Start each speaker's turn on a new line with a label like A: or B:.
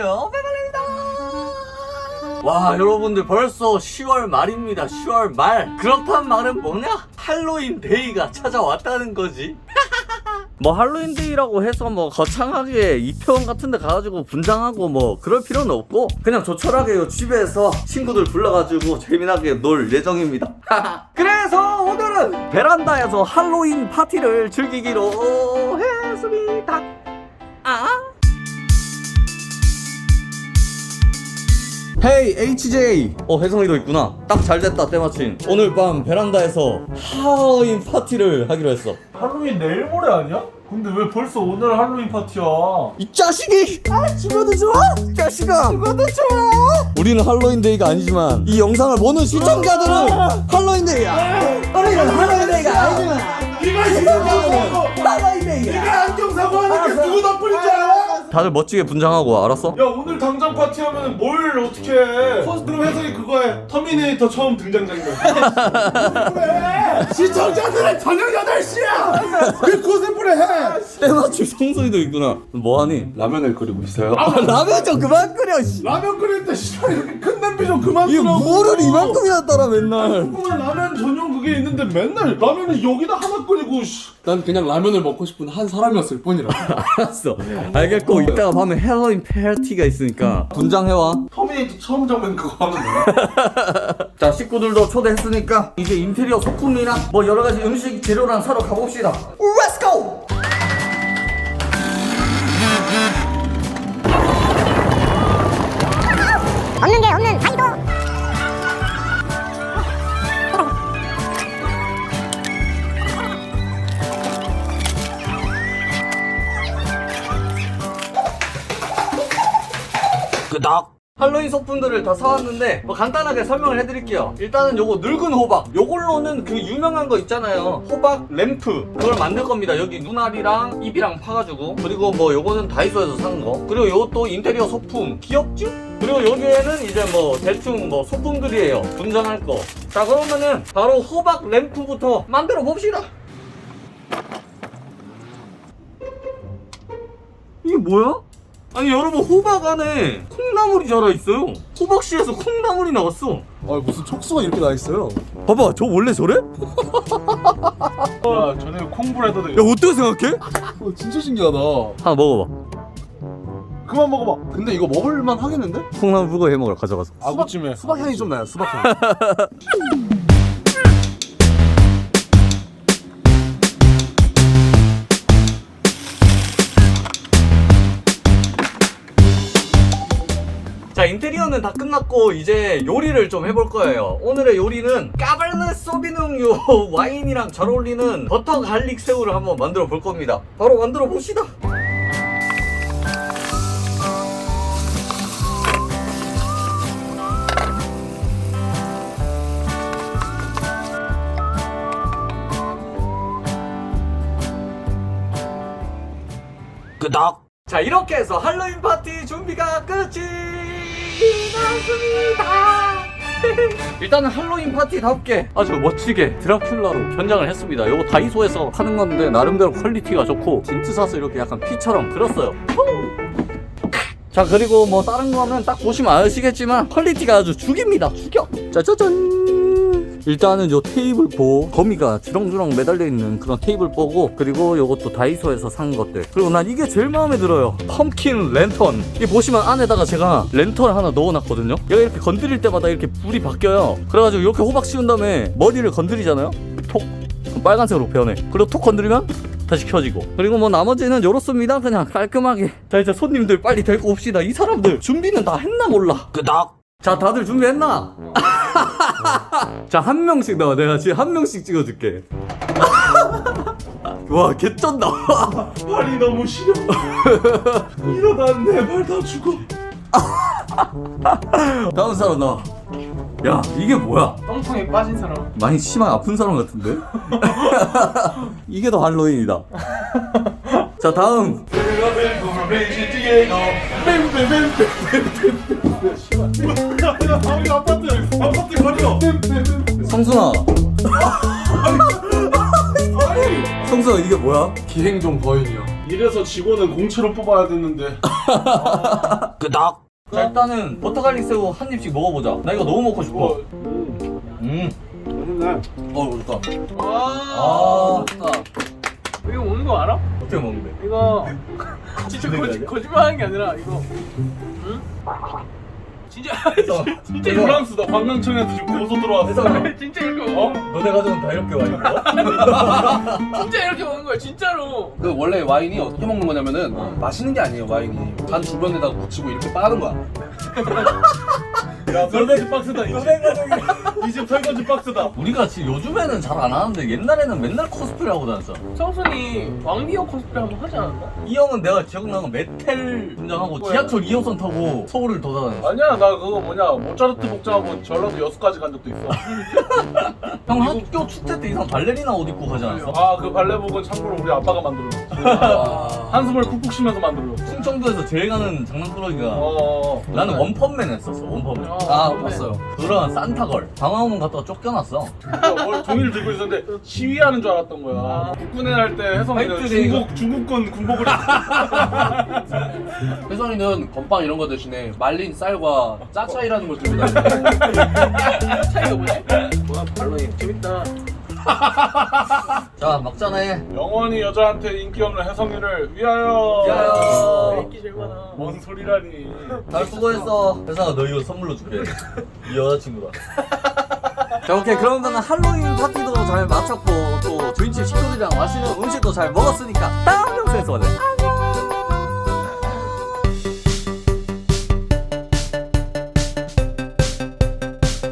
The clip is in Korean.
A: 안녕하세요. 빼발입니다. 와 여러분들 벌써 10월 말입니다. 10월 말. 그렇단 말은 뭐냐? 할로윈 데이가 찾아왔다는 거지. 뭐 할로윈 데이라고 해서 뭐 거창하게 이태원 같은 데 가가지고 분장하고 뭐 그럴 필요는 없고 그냥 조촐하게 요. 집에서 친구들 불러가지고 재미나게 놀 예정입니다. 그래서 오늘은 베란다에서 할로윈 파티를 즐기기로 했습니다. 아 헤이 HJ 어 혜성이도 있구나. 딱 잘됐다 때마침. 오늘 밤 베란다에서 하로윈 파티를 하기로 했어.
B: 할로윈 내일 모레 아니야? 근데 왜 벌써 오늘 할로윈 파티야?
A: 이 자식이! 아 죽어도 좋아? 이 자식아! 죽어도 좋아? 우리는 할로윈 데이가 아니지만 이 영상을 보는 시청자들은 할로윈 데이야! 우리는 할로윈 데이가 아니지만
B: 네가 시청
A: 다들 멋지게 분장하고 알았어?
B: 야 오늘 당장 파티 하면 뭘 어떻게 해? 그럼 혜성이 그거에 터미네이터 처음 등장 장면 시청자들은 저녁 8시야 그 코스프레 해
A: 때마침 성소이도 있구나 뭐하니?
C: 라면을 끓이고 있어요.
A: 아 라면 좀 그만 끓여 씨.
B: 라면 끓일 때 씨발 이렇게 큰 냄비 좀 그만
A: 이게
B: 쓰라고
A: 물을 이만큼이나 따라 맨날
B: 조그만 라면 전용 그게 있는데 맨날 라면을 여기다 하나 끓이고 씨.
C: 난 그냥 라면을 먹고 싶은 한 사람이었을 뿐이라.
A: 알았어 알겠고 이따가 밤에 헬로윈 파티가 있으니까 분장해와
B: 터미네이터 처음 장면 그거 하면 돼
A: 자 식구들도 초대했으니까 이제 인테리어 소품이나 뭐 여러 가지 음식 재료랑 사러 가봅시다. Let's go. 끄덕. 할로윈 소품들을 다 사왔는데 뭐 간단하게 설명을 해드릴게요. 일단은 요거 늙은 호박. 요걸로는 그 유명한 거 있잖아요. 호박 램프. 그걸 만들 겁니다. 여기 눈알이랑 입이랑 파가지고. 그리고 뭐 요거는 다이소에서 산 거. 그리고 요것도 인테리어 소품. 귀엽지? 그리고 여기에는 이제 뭐 대충 뭐 소품들이에요. 분장할 거. 자 그러면은 바로 호박 램프부터 만들어 봅시다. 이게 뭐야? 아니 여러분 호박 안에 콩나물이 자라 있어요. 호박씨에서 콩나물이 나왔어.
C: 아 무슨 촉수가 이렇게 나 있어요?
A: 봐봐, 저 원래 저래? 야
B: 야 전에 콩브레드도
A: 어떻게 생각해?
C: 어, 진짜 신기하다.
A: 하나 먹어봐.
B: 그만 먹어봐
C: 근데 이거 먹을만 하겠는데?
A: 콩나물 불고 해 먹으러 가져가서.
B: 아구찜에
C: 수박 향이 좀 나요. 수박 향.
A: 자 인테리어는 다 끝났고 이제 요리를 좀 해볼 거예요. 오늘의 요리는 까발르 소비뇽 요 와인이랑 잘 어울리는 버터 갈릭 새우를 한번 만들어 볼 겁니다. 바로 만들어 봅시다. 끄덕. 자 이렇게 해서 할로윈 파티 준비가 끝이 났습니다. 일단은 할로윈 파티답게 아주 멋지게 드라큘라로 변장을 했습니다. 이거 다이소에서 파는 건데 나름대로 퀄리티가 좋고 진트 사서 이렇게 약간 피처럼 그렸어요. 자 그리고 뭐 다른 거는 딱 보시면 아시겠지만 퀄리티가 아주 죽입니다. 죽여. 짜자잔. 일단은 요 테이블 보 거미가 주렁주렁 매달려 있는 그런 테이블 보고 그리고 요것도 다이소에서 산 것들. 그리고 난 이게 제일 마음에 들어요. 펌킨 랜턴. 이 보시면 안에다가 제가 랜턴을 하나 넣어놨거든요. 얘가 이렇게 건드릴 때마다 이렇게 불이 바뀌어요. 그래가지고 이렇게 호박 씌운 다음에 머리를 건드리잖아요. 톡. 빨간색으로 변해. 그리고 톡 건드리면 다시 켜지고. 그리고 뭐 나머지는 요렇습니다. 그냥 깔끔하게. 자 이제 손님들 빨리 데리고 옵시다. 이 사람들 준비는 다 했나 몰라. 끄덕. 자 다들 준비했나? 자 한 명씩 나와. 내가 지금 한 명씩 찍어줄게. 와 개쩐다.
B: 발이 너무 시려 이러다 내발다 죽어.
A: 다음 사람 나와. 야 이게 뭐야?
B: 똥통에 빠진 사람.
A: 많이 심한 아픈 사람 같은데? 이게 더 할로윈이다. 자 다음
B: 아파트 거리요
A: 성순아 성순아 이게 뭐야
C: 기행종 거인이요.
B: 이래서 직원은 공채로 뽑아야 되는데
A: 끄덕. 자 일단은 버터 갈릭 새우 한 입씩 먹어보자. 나 이거 너무 먹고 싶어.
B: 음,
A: 음.
B: 맛있네
A: 어 좋다. 와아 좋다.
D: 이거 먹는 거 알아?
A: 어떻게 먹는데?
D: 이거 진짜
A: 거
D: 거짓? 거짓말하는 게 아니라 이거 응? 진짜
B: 진짜 프랑스다. 관광청에서 지금 고소 들어왔어.
D: 진짜 이렇게 먹어?
A: 너네 가족은 다 이렇게 와 거야?
D: 진짜 이렇게 먹는 거야 진짜로.
E: 그 원래 와인이 어떻게 먹는 거냐면은 마시는 게 아니에요 와인이. 잔 주변에다가 붙이고 이렇게 빠는 거야
B: 야 설거지 박스다 이집 설거지 박스다
A: 우리가 지금 요즘에는 잘 안 하는데 옛날에는 맨날 코스프레 하고 다녔어.
D: 성순이 왕비호 코스프레 한번 하지 않았나?
A: 이 형은 내가 기억나는 건 메텔 분장하고
D: 뭐야?
A: 지하철 2호선 타고 서울을 돌아다녔어.
B: 아니야 나 그거 뭐냐 모차르트 복장하고 전라도 여수까지 간 적도 있어
A: 형 학교 축제 때 이상 발레리나 옷 입고 가지 않았어?
B: 아 그 발레복은 참고로 우리 아빠가 만들었어
E: 와.
B: 한숨을 푹푹 쉬면서 만들었어
A: 충청도에서 제일 가는 장난꾸러기가
B: 어
A: 나는 원펀맨 했었어 원펀맨
E: 아 봤어요.
A: 그런 산타걸. 방화문 갔다가 쫓겨났어.
B: 뭘 종이를 들고 있었는데 시위하는 줄 알았던 거야. 국군에 할때 혜성이는
A: 화이트 데이가.
B: 중국 중국군 군복을
E: 혜선이는 건빵 이런 거 대신에 말린 쌀과 짜차이라는 걸 들고 다니는
D: 차이가 뭐지? 와 발로잉. 재밌다
A: 자 막자네
B: 영원히 여자한테 인기 없는 혜성이를 위하여.
A: 위하여.
D: 인기 제일 많아.
B: 뭔 소리라니.
A: 잘 수고했어. 회사가 너 이거 선물로 줄게. 이 여자친구다 자 오케이. 그러면 할로윈 파티도 잘 마쳤고 또 저희 집 식구들이랑 맛있는 음식도 잘 먹었으니까 다음 영상에서 만나요. 안녕